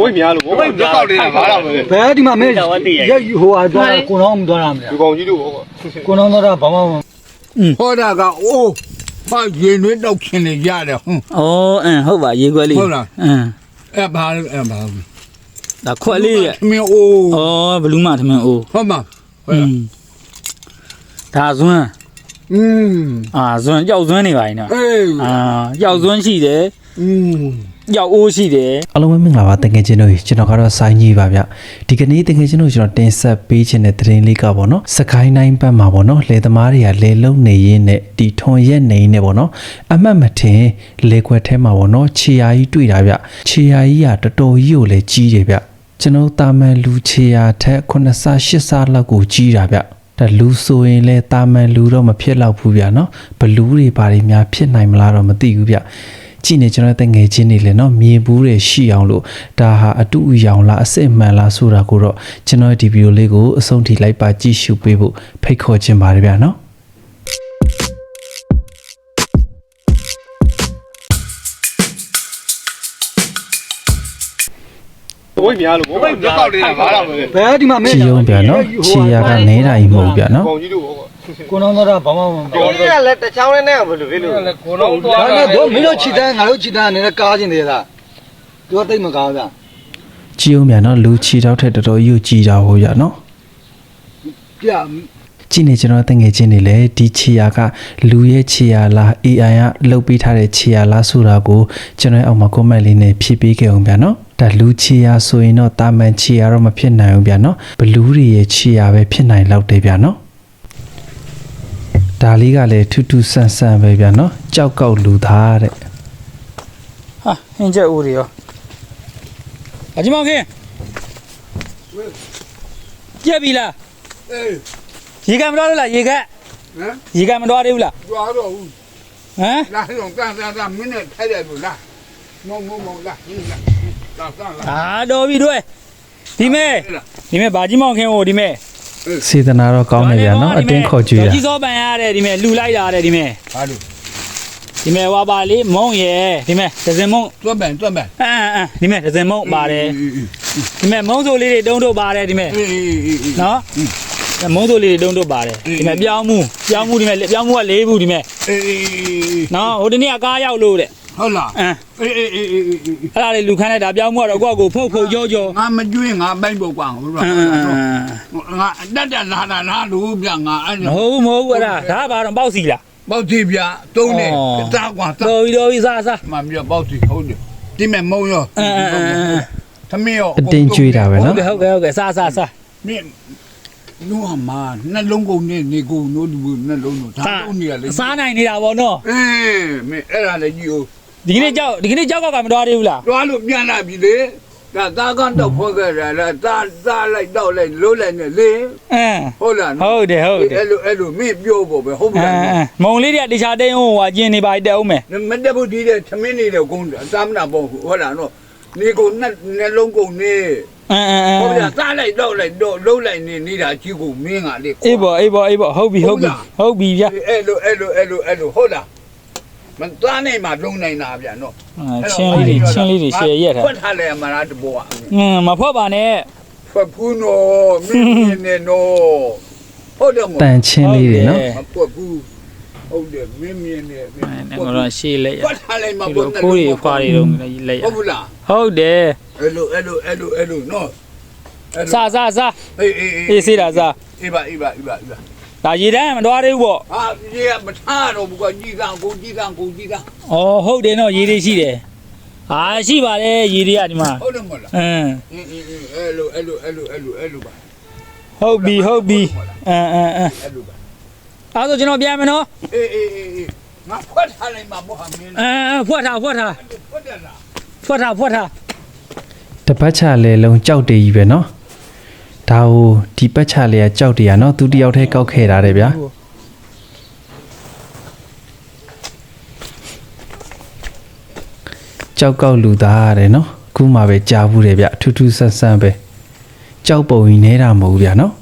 ဝိတ်များလို့ဝိတ်ကြောက်နေတာဘာလို့လဲ ဘယ်ဒီမှာမဲရက်ဟိုဟာတော့ကိုနောင်းမသွားရမလဲ ဒီကောင်ကြီးတို့ဟော ကိုနောင်းတော့ဘာမှမ ဟောတာကအိုးဟာရင်နှွေးတော့ခင်နေရတယ်ဟုတ် ။အော်အင်းဟုတ်ပါရေခွက်လေး ဟုတ်လား ။အင်း အဲ့ဘာလဲအဲ့ဘာ ဒါခွက်လေးရဲ့ မင်းအိုး ။အော်ဘလူးမထမင်းအိုး ဟုတ်မှာ ။อืมဒါဇွန်း อืม အာဇွန်းကြောက်ဇွန်းနေပါရင်နော် အေး ။အာကြောက်ဇွန်းရှိတယ် อืม။ကြောက်အိုးရှိတယ်အားလုံးပဲမင်္ဂလာပါတကယ်ချင်းတို့ကျွန်တော်ကတော့စိုင်းကြီးပါဗျဒီကနေ့တကယ်ချင်းတို့ကျွန်တော်တင်ဆက်ပေးခြင်းတဲ့သတင်းလေးကပေါ့နော်စကိုင်းတိုင်းဘက်မှာပေါ့နော်လေသမားတွေကလေလုံနေရင်းနဲ့ဒီထွန်ရက်နေနေပေါ့နော်အမှတ်မထင်လေခွက်ထဲမှာပေါ့နော်ခြေရာကြီးတွေ့တာဗျခြေရာကြီးကတော်တော်ကြီးကိုလည်းကြီးတယ်ဗျကျွန်တော်တာမန်လူခြေရာထက်9ဆ8ဆလောက်ကိုကြီးတာဗျဒါလူဆိုရင်လဲတာမန်လူတော့မဖြစ်တော့ဘူးဗျာနော်ဘလူးတွေဘာတွေများဖြစ်နိုင်မလားတော့မသိဘူးဗျ ကြည့်နေကျွန်တော်တဲ့ငယ်ချင်းတွေလည်းเนาะမြေဘူးတွေရှိအောင်လို့ဒါဟာအတူအယောင်လားအစစ်အမှန်လားဆိုတာကိုတော့ကျွန်တော်ဒီဗီဒီယိုလေးကိုအဆုံးထိလိုက်ပါကြည့်ရှုပေးဖို့ဖိတ်ခေါ်ခြင်းပါတယ်ဗျာเนาะ ဝိတ်များလို့ဝိတ်များတော့နေတာဘာလို့မလဲဘယ်ဒီမှာမင်းချီယုံပြန်နော်ချီယာကနေတာကြီးမဟုတ်ပြန်နော်ကောင်ကြီးတို့ဟုတ်ကိုနောင်းတော့ဘာမှမပြောဘူး။ဒီကလည်းတချောင်းနဲ့နဲ့ဘယ်လိုဖြစ်လို့လဲကိုနောင်းတော့ဒါနဲ့တို့မင်းတို့ချီတန်းငါတို့ချီတန်းအနေနဲ့ကားကျင်သေးလား။သူကတိတ်မကားဘူးဗျ။ချီယုံပြန်နော်လူချီတော့ထက်တော်တော်ယူချီတာဟိုရနော်။ပြ ကြည့်နေကျွန်တော်တငယ်ချင်းတွေလည်းဒီခြေရာကလူရဲ့ခြေရာလား AI ကလှုပ်ပေးထားတဲ့ခြေရာလားဆိုတာကိုကျွန်တော်ရဲ့အောက်မှာ comment လေးနဲ့ဖြည့်ပေးခဲ့အောင်ဗျာနော်ဒါလူခြေရာဆိုရင်တော့တာမန်ခြေရာတော့မဖြစ်နိုင်ဘူးဗျာနော်ဘလူးတွေရဲ့ခြေရာပဲဖြစ်နိုင်လောက်တယ်ဗျာနော်ဒါလေးကလည်းထူးထူးဆန်းဆန်းပဲဗျာနော်ကြောက်ကောက်လူသားတဲ့။ဟာဟင်းချက်အိုးတွေရော။အကြီးမောင်ခင်။ကြက်ပြီလားအေး။ ရေကမတော်လို့လားရေကဟမ်ရေကမတော်သေးဘူးလားကြွားတော့ဘူး။ဟမ်လာတော့တန်တန်တန်မင်းနဲ့ထိုက်တယ်လို့လားမုံမုံမုံလားဟင်းလားလာလာလာ။အာတော်ပြီတို့။ဒီမဲ့ဒီမဲ့ဘာကြီးမောင်ခင်ဟိုဒီမဲ့စေတနာတော့ကောင်းနေဗျာနော်အတင်းခေါ်ကြွေးတာကြီးစောပန်ရတယ်ဒီမဲ့လှူလိုက်တာတဲ့ဒီမဲ့ဘာလို့ဒီမဲ့ဝါပါလေးမုံရယ်ဒီမဲ့ဒဇင်မုံတွက်ပန်တွက်ပန်အမ်အမ်ဒီမဲ့ဒဇင်မုံပါတယ်အေးဒီမဲ့မုံဆိုလေးတွေတုံးထုတ်ပါတယ်ဒီမဲ့အေးအေးအေးနော် မုံဆိုလေးတွေတုံးထုတ်ပါတယ်ဒီမဲ့ပြောင်းမှုပြောင်းမှုဒီမဲ့ပြောင်းမှုက၄ဘူးဒီမဲ့အေးအေးနော်ဟိုတနေ့ကကားရောက်လို့တဲ့ဟုတ်လားအမ်အေးအေးအေးအေးအဲ့ဒါလေးလူခန်းလိုက်တာပြောင်းမှုကတော့ကိုယ့်ကိုဖုတ်ဖုတ်ကြောကြောငါမကျွေးငါပိုက်ပုတ်ကွာဟုတ်လားအမ်အမ်အမ်ငါအတက်တက်လာလာလာလို့ပြငါအဲ့မဟုတ်ဘူးမဟုတ်ဘူးအဲ့ဒါဒါကဘာတော့ပေါက်စီလားပေါက်စီပြတုံးနေတာကွာတာတော်ပြီတော်ပြီစားစားမမြပေါက်စီဟုတ်တယ်ဒီမဲ့မုံရောအမ်အမ်အမ်သမီးရောအတင်းကြွေးတာပဲဟုတ်နော်ကဲ့ဟုတ်ကဲ့ဟုတ်ကဲ့စားစားစားမင်း နူဟာမာနှလုံးကုန်နေနေကုန်နိုးလူနှလုံးတို့ဒါလုံးနေရလေစားနိုင်နေတာဗောနော်အေးမင်းအဲ့ဒါလည်းကြည့်ဦးဒီကနေ့ကြောက်ဒီကနေ့ကြောက်ကကမတော်သေးဘူးလားတွားလို့ပြန်လာပြီလေဒါသားကန်တော့ဖောခဲ့ရလားသားသားလိုက်တော့လိုက်လို့လိုက်နေလေအမ်ဟုတ်လားဟုတ်တယ်ဟုတ်တယ်အဲ့လိုအဲ့လိုမင်းပြောဖို့ပဲဟုတ်ပြီအလားမ်မုံလေးတွေကတခြားတင်းဟိုဟာကျင်းနေပါတက်အောင်မယ်မတက်ဘူးဒီတဲ့သမင်းနေတော့ကုန်သာမနာပေါ့ဟုတ်လားနော်နေကုန်နှနှလုံးကုန်နေ အမ်အမ်အမ် ဟုတ်ပြီသားလိုက်တော့လိုက်တော့လုံးလိုက်နေနေတာကြီးကိုမင်းကလေ အေးဘောအေးဘောအေးဘောဟုတ်ပြီဟုတ်ပြီဟုတ်ပြီဗျာ အဲ့လိုအဲ့လိုအဲ့လိုအဲ့လိုဟုတ်လားမသားနိုင်မှလုံးနိုင်တာဗျာနော် ချင်းလေးတွေချင်းလေးတွေရှယ်ရက်တာ ဖွက်ထားလဲအမလားတဘောอ่ะ อืมမဖော့ပါနဲ့ ဖွက်ဖူးနော်မင်းမြင်နေနော်ဟုတ်တယ်မို့ တန်ချင်းလေးတွေနော် မဖွက်ဘူး ဟုတ်တယ်မင်းမြင်နေမင်းအဲ့တော့ရှေ့လက်ရဖွက်ထားလိုက်မှဒီဘုလိုန်းဖိုးတွေဖွားတွေတော့လက်ရဟုတ်ဘူးလားဟုတ်တယ်အဲ့လိုအဲ့လိုအဲ့လိုအဲ့လိုနော်အဲ့လိုစားစားစားအေးအေးအေးအေးစေးတာစားအေးပါအေးပါအေးပါအေးပါဒါရေတန်းမတော်သေးဘူးပေါ့ဟာဒီကမထားတော့ဘူးကကြီးကံကိုကြီးကံကိုကြီးကံဩဟုတ်တယ်နော်ရေတွေရှိတယ်ဟာရှိပါတယ်ရေတွေကဒီမှာဟုတ်တယ်မလားအင်းအင်းအင်းအင်းအဲ့လိုအဲ့လိုအဲ့လိုအဲ့လိုအဲ့လိုပါဟုတ်ပြီဟုတ်ပြီအင်းအင်းအင်းအဲ့လိုပါ အဲ့ဒါကျွန်တော်ပြန်မယ်နော်အေးအေးအေးငါဖွက်ထားလိုက်မှာပေါ့ဟာမင်းအဲဖွက်ထားဖွက်ထားဖွက်တယ်လားဖွက်ထားဖွက်ထားတပတ်ချလေလုံးကြောက်တေးကြီးပဲနော်ဒါဟိုဒီပတ်ချလေကကြောက်တေးရနော်သူတယောက်တည်းကောက်ခဲ့တာတဲ့ဗျာကြောက်ကောက်လူသားရတယ်နော်ခုမှပဲကြားဘူးတယ်ဗျအထူးထူးဆန်းဆန်းပဲကြောက်ပုံရင်နေတာမဟုတ်ဘူးဗျာနော်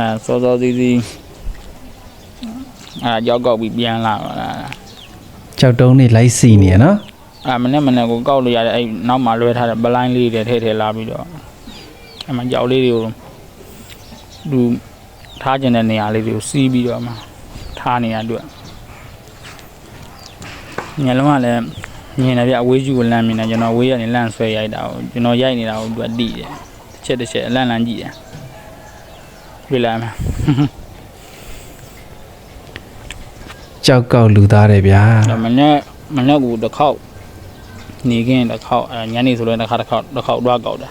အဲစောစောစီးစီးအဲရောက်ကောက်ပြီးပြန်လာပါလားကြောက်တုံးနေလိုက်စီနေရနော်အာမနေ့မနေ့ကိုကောက်လို့ရတယ်အဲ့နောက်မှလွှဲထားတဲ့ပလိုင်းလေးတွေထည့်ထည့်လာပြီးတော့အမှကြောက်လေးတွေကိုသူထားကျင်တဲ့နေရာလေးတွေကိုစီးပြီးတော့မှထားနေရအတွက်ညလုံးကလည်းမြင်တယ်ဗျအဝေးကျူကိုလမ်းမြင်တယ်ကျွန်တော်ဝေးရနေလန့်ဆွဲရိုက်တာကိုကျွန်တော်ရိုက်နေတာကိုသူကတိတယ်တစ်ချက်တစ်ချက်အလန့်လန့်ကြည့်တယ် တွေ့လာမှာကြောက်ကောက်လူသားတယ်ဗျာဒါမနေ့မနေ့ကတစ်ခေါက်နေခင်းတစ်ခေါက်အဲညနေဆိုလည်းတစ်ခါတစ်ခေါက်တစ်ခေါက်တွားကောက်တာ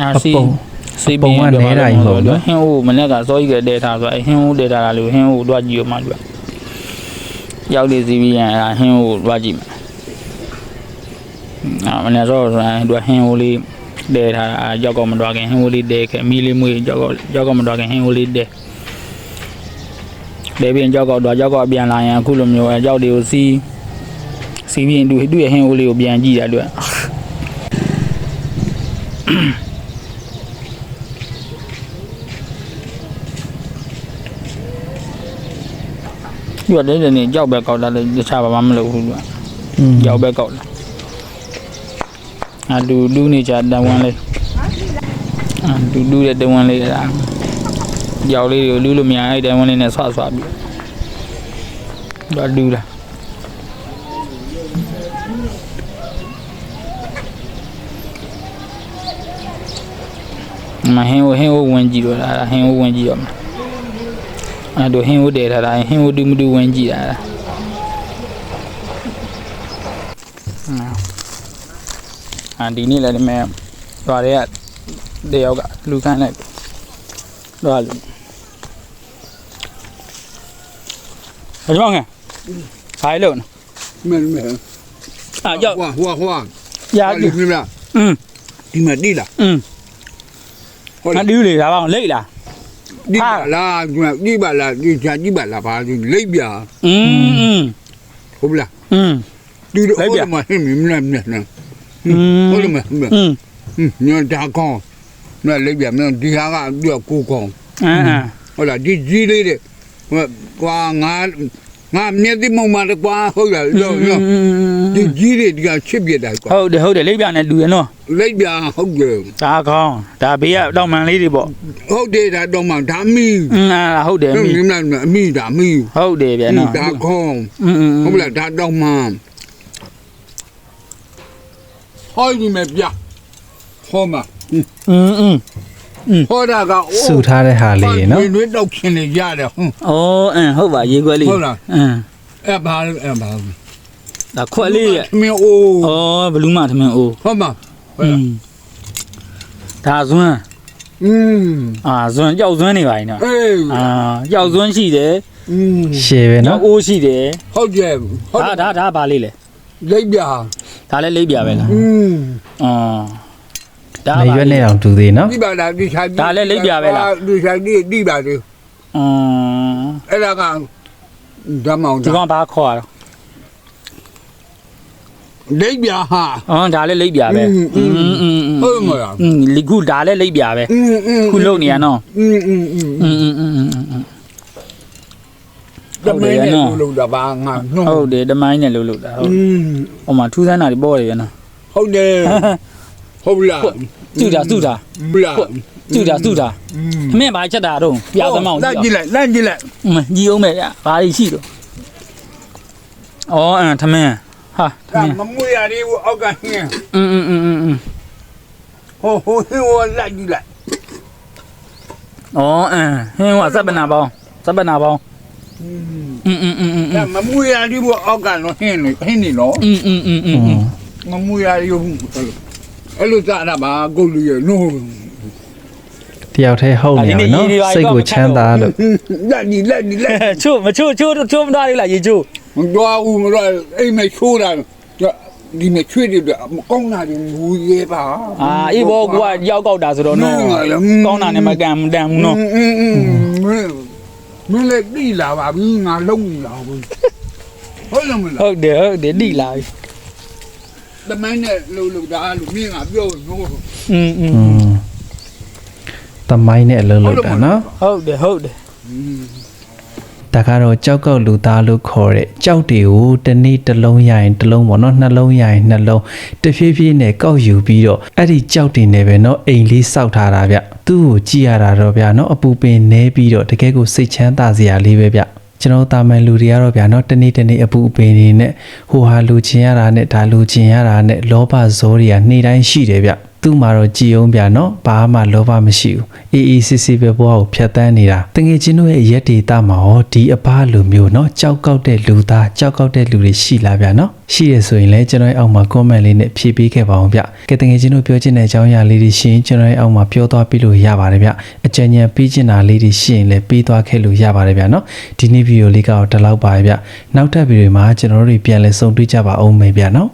အာအစီပုံစီပုံကနဲတာကြီးမဟုတ်ဘူးနော်ဟင်းဦးမနေ့ကစောကြီးကတဲထားဆိုအဲဟင်းဦးတဲထားတာလို့ဟင်းဦးတွားကြည့်ရမှလို့ ရောက်နေစီပြီးရင်အဲဟင်းဦးတွားကြည့်မယ်အာမနေ့စောဆိုရင်သူဟင်းဦးလေးတဲထားတာကြောက်ကောမတွားခင်ဟင်းဦးလေးတဲခဲ့မီးလေးမွေးကြောက်ကောကြောက်ကောမတွားခင်ဟင်းဦးလေးတဲတဲပြီးကြောက်ကောတွားကြောက်ကောပြန်လာရင်အခုလိုမျိုးအဲကြောက်တွေကိုစီးစီးပြီးသူသူ့ရဲ့ဟင်းဦးလေးကိုပြန်ကြည့်တာအတွက် သူကလည်းလည်းကြောက်ပဲကောက်တာလည်းတခြားဘာမှမလုပ်ဘူးသူကอืมကြောက်ပဲကောက်တာအာဒူဒူနေကြတဝန်းလေးအာဒူဒူတဲ့တဝန်းလေးအဲ့ဒါကြောက်လေးကိုလူလို့မရအဲ့တဝန်းလေးနဲ့ဆွဆွပြီးဒါဒူလာမဟင်းဟင်းဝင်ကြည့်တော့လားဟင်းဝင်ကြည့်တော့မှာ အဲ့တို့ဟင်းဦးတည်ထားတာဟင်းဦးတူမတူဝင်ကြည့်တာအာဒီနေ့လည်းဒီမဲ့တွားတွေကတယောက်ကလူခန့်လိုက်တွားလူဘယ်တော့ငါခိုင်းလို့နော် မင်းမင်း အာရောက် ဟွာဟွာဟွာ ရာ ဒီ ဒီ မလား อืม ဒီမှာဒီလား อืม ဟုတ် ငါ လား ဒီလေဒါပါအောင်လိတ်လား ဒီပါလားဒီပါလားဒီချာဒီပါလားဘာဒီလိပ်ပြ อืมอืม ဟုတ်လား อืม ဒီတော့ဟုတ်တယ်မဟင်းမင်းမင်းနော် อืม ဟုတ်တယ်မဟင်း อืม ညောတာကောင်းမလိပ်ပြမင်းဒီဟာကဒီကိုကောင်း อ่า ဟုတ်လားဒီကြီးလေးတဲ့ဟိုကွာငါ ငါမျက်စိမုံမှာတကွာဟုတ်လားလောလောဒီကြီးလေးဒီကချစ်ပြတာကွာ ဟုတ်တယ်ဟုတ်တယ်လိပ်ပြနဲ့လူရနော် လိပ်ပြဟုတ်တယ် ဒါကောင်းဒါဘေးကတောက်မှန်လေးတွေပေါ့ ဟုတ်တယ်ဒါတော့မှဒါမီ อืมအာဟုတ်တယ် မ မိ င်းမင်းအမီဒါမီ ဟုတ်တယ်ဗျာနော် ဒါကောင်း อืมอืม ဟုတ်လားဒါတော့မှဟောဒီမဲ့ပြဟောမှာ อืมอืม ဟောတာက စုထားတဲ့ဟာလေးနော် ဝင်းတော့ခင်နေရတယ်ဟုတ် ဩအင်းဟုတ်ပါရေခွက်လေး ဟုတ်လား အင်း အဲ့ဘာလဲအဲ့ဘာ ဒါခွက်လေးရဲ့ မင်းအိုး ဩဘလူးမသမင်းအိုး ဟုတ်မှာ อืมဒါဇွန်း อืม အာဇွန်းကြောက်ဇွန်းနေပါ යි နော် အေး အာကြောက်ဇွန်းရှိတယ် อืม ရှယ်ပဲ ကြော နော် က်အိုးရှိတယ် ဟုတ်တယ်ဟုတ် ဒါဒါဒါဘာလေးလဲ လိပ်ပြ ဒါလည်းလိပ်ပြပဲလား อืม အော် ဒါ နေရွက်နဲ့အောင်တူသေးနော် ဒီပါလားဒီချာ ဒါလည်းလိပ်ပြပဲလား ဒီချာဒီဒီပါလေ အင်း အဲ့ဒါကဓမ္မောင် ဒီကောင်ဘာခေါ်ရ လိပ်ပြဟာ အော်ဒါလည်းလိပ်ပြပဲ อืมอืม อืมอืมอืม ဟုတ်မလား อืมလီကူဒါလည်းလိပ်ပြပဲ อืมอืม ခုလုံနေရနော် อืมอืมอืม อืมอืมอืมอืมอืม တမင်းနဲ့လူလုံတာပါငါနှုတ် ဟုတ်တယ်တမိုင်းနဲ့လှုပ်လှုပ်တာဟုတ် อืม ဟိုမှာထူးဆန်းတာတွေပေါ်တယ်ရနော် ဟုတ်တယ်ဟုတ်လား စုတာစုတာ မလား စုတာစုတာ อืม ခမင်းဘာချက်တာတော့ပြာသမောင်း လမ်းကြည့်လိုက်လမ်းကြည့်လိုက် ညီအောင်မယ်ဗျဘာကြီးရှိတော့အော်အမ်ထမင်းဟာထ ဒါ မင်း မမွေရလေးကိုအောက်ကဟင်း อืมอืมอืมอืม ဟိုဟိုဟင်းကိုလမ်းကြည့်လိုက် အော်အမ်ဟင်းကစပနာပေါင်းစပနာပေါင်း อืม อืมอืมอืมอืม ဒါမမွေရလေးကိုအောက်ကတော့ဟင်းနေဟင်းနေနော် อืมอืมอืมอืม อืม မမွေရလေးကို အဲ့လိုစားတာပါကိုလူရဲ့နိုးတယောက်တည်းဟုတ်နေအောင်နော်စိတ်ကိုချမ်းသာလို့လက်ဒီလက်ဒီလက်ချို့မချို့ချို့ချို့မသားလေးလားရေချို့မတော်ဘူးမတော်အိမ်မချိုးတာဒီမချွေတွေမကောင်းတာတွေမူရဲပါအာအေးဘောကရောက်ောက်တာဆိုတော့နော်ကောင်းတာနဲ့မကံမတန်ဘူးနော်မင်းလည်းတိလာပါပြီငါလုံးလာဘူးဟုတ်လားမလားဟုတ်တယ်ဟုတ်တယ်တိလာပြီ တမိုင်းနဲ့လှုပ်လှုပ်တာလို့မင်းကပြောလို့ อืมอืม อืมတမိုင်းနဲ့အလုပ်လုပ်တာနော် ဟုတ်တယ်ဟုတ်တယ် ဒါကတော့ကြောက်ကောက်လူသားလို့ခေါ်တဲ့ကြောက်တွေကိုတစ်နေ့တစ်လုံးရရင်တစ်လုံးပေါ့နော်နှလုံးရရင်နှလုံးတဖြည်းဖြည်းနဲ့ကောက်ယူပြီးတော့အဲ့ဒီကြောက်တွေနဲ့ပဲเนาะအိမ်လေးစောက်ထားတာဗျသူ့ကိုကြည့်ရတာတော့ဗျာเนาะအပူပင်နဲပြီးတော့တကယ်ကိုစိတ်ချမ်းသာစရာလေးပဲဗျ ကျွန်တော်တာမန်လူတွေကတော့ဗျာနော်တနေ့တနေ့အပူအပင်တွေနဲ့ဟိုဟာလူချင်းရတာနဲ့ဒါလူချင်းရတာနဲ့လောဘဇောတွေကနေ့တိုင်းရှိတယ်ဗျ။ သူ့မှာတော့ကြည်ုံပြနော်ဘာမှလောဘမရှိဘူးအေးအေးစစ်စစ်ပဲဘဝကိုဖြတ်တန်းနေတာတငယ်ချင်းတို့ရဲ့ရက်ဒေတာမှာဟောဒီအပားလိုမျိုးနော်ကြောက်ကောက်တဲ့လူသားကြောက်ကောက်တဲ့လူတွေရှိလားဗျာနော်ရှိရဆိုရင်လည်းကျွန်တော်အောက်မှာ comment လေးနဲ့ဖြည့်ပေးခဲ့ပါအောင်ဗျကဲတငယ်ချင်းတို့ပြောချင်တဲ့အကြောင်းအရာလေးတွေရှိရင်ကျွန်တော်အောက်မှာပြောသွားပြလို့ရပါတယ်ဗျအကြံဉာဏ်ပေးချင်တာလေးတွေရှိရင်လည်းပေးသွားခဲ့လို့ရပါတယ်ဗျာနော်ဒီနေ့ဗီဒီယိုလေးကတော့ဒီလောက်ပါပဲဗျနောက်ထပ်ဗီဒီယိုမှာကျွန်တော်တို့ပြန်လည်ဆုံတွေ့ကြပါအောင်မယ်ဗျာနော်